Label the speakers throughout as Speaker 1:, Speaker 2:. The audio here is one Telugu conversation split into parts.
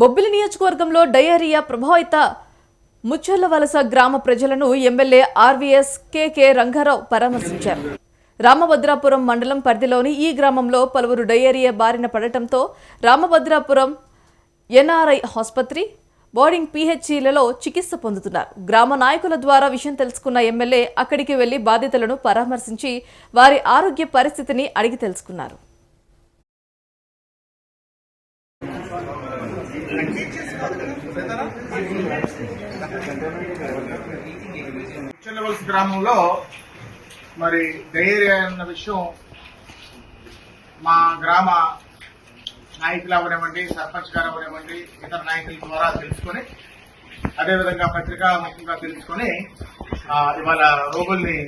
Speaker 1: బొబ్బిలి నియోజకవర్గంలో డయేరియా ప్రభావిత ముచ్చల్లవలస గ్రామ ప్రజలను ఎమ్మెల్యే ఆర్వీఎస్ కెకె రంగారావు పరామర్శించారు. రామభద్రాపురం మండలం పరిధిలోని ఈ గ్రామంలో పలువురు డయేరియా బారిన పడటంతో రామభద్రాపురం ఎన్ఆర్ఐ ఆసుపత్రి బోర్డింగ్ పీహెచ్ఈలలో చికిత్స పొందుతున్నారు. గ్రామ నాయకుల ద్వారా విషయం తెలుసుకున్న ఎమ్మెల్యే అక్కడికి వెళ్ళి బాధితులను పరామర్శించి వారి ఆరోగ్య పరిస్థితిని అడిగి తెలుసుకున్నారు.
Speaker 2: చెల్లవలస గ్రామంలో మరి డయేరియా అన్న విషయం మా గ్రామ నాయకులు అవనివ్వండి సర్పంచ్ గారు అవనివ్వండి ఇతర నాయకుల ద్వారా తెలుసుకొని అదేవిధంగా పత్రికా ముఖ్యంగా తెలుసుకొని ఇవాళ రోగుల్ని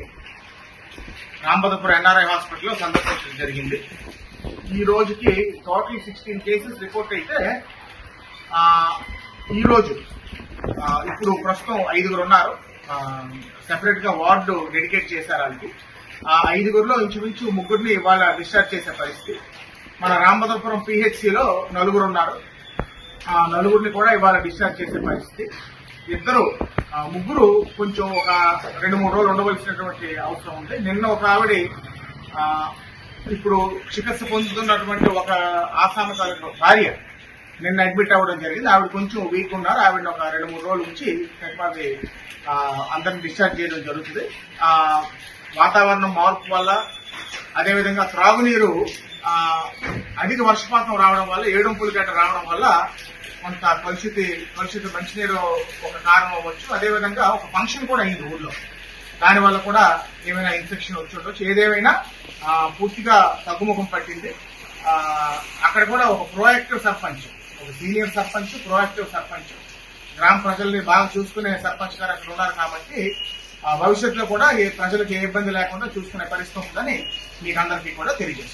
Speaker 2: రాంబదపురం ఎన్ఆర్ఐ హాస్పిటల్లో సందర్శించడం జరిగింది. ఈ రోజుకి టోటల్ సిక్స్టీన్ కేసెస్ రిపోర్ట్ అయితే ఈరోజు ఇప్పుడు ప్రస్తుతం ఐదుగురు ఉన్నారు. సెపరేట్గా వార్డు డెడికేట్ చేశారు వాళ్ళకి. ఆ ఐదుగురులో ఇంచుమించు ముగ్గురిని ఇవాళ డిశ్చార్జ్ చేసే పరిస్థితి. మన రామభద్రపురం పిహెచ్సిలో నలుగురు ఉన్నారు. ఆ నలుగురిని కూడా ఇవాళ డిశ్చార్జ్ చేసే పరిస్థితి. ఇద్దరు ముగ్గురు కొంచెం ఒక రెండు మూడు రోజులు ఉండవలసినటువంటి అవసరం ఉంది. నిన్న ఒక ఆవిడ ఇప్పుడు చికిత్స పొందుతున్నటువంటి ఒక ఆసామ భార్య నిన్న అడ్మిట్ అవ్వడం జరిగింది. ఆవిడ కొంచెం వీక్ ఉన్నారు. ఆవిడ ఒక రెండు మూడు రోజుల నుంచి తదుపరి అందరిని డిశ్చార్జ్ చేయడం జరుగుతుంది. వాతావరణం మార్పు వల్ల అదేవిధంగా త్రాగునీరు అధిక వర్షపాతం రావడం వల్ల ఏడుంపులు గట్ట రావడం వల్ల కొంత పరిస్థితి పరిస్థితి మంచినీరు ఒక కారణం అవ్వచ్చు. అదేవిధంగా ఒక ఫంక్షన్ కూడా అయింది ఊళ్ళో దానివల్ల కూడా ఏమైనా ఇన్ఫెక్షన్ వచ్చి ఉండొచ్చు. ఏదేమైనా పూర్తిగా తగ్గుముఖం పట్టింది. అక్కడ కూడా ఒక ప్రోయాక్టివ్ సర్పంచ్ ఒక సీనియర్ సర్పంచ్ ప్రొయాక్టివ్ సర్పంచ్. గ్రామ ప్రజల్ని బాగా చూసుకునే సర్పంచ్ గారు అక్కడ ఉన్నారు కాబట్టి ఆ, భవిష్యత్తులో కూడా ఏ ప్రజలకు ఏ ఇబ్బంది లేకుండా చూసుకునే పరిస్థితి ఉందని మీకు అందరికీ కూడా తెలియజేస్తాను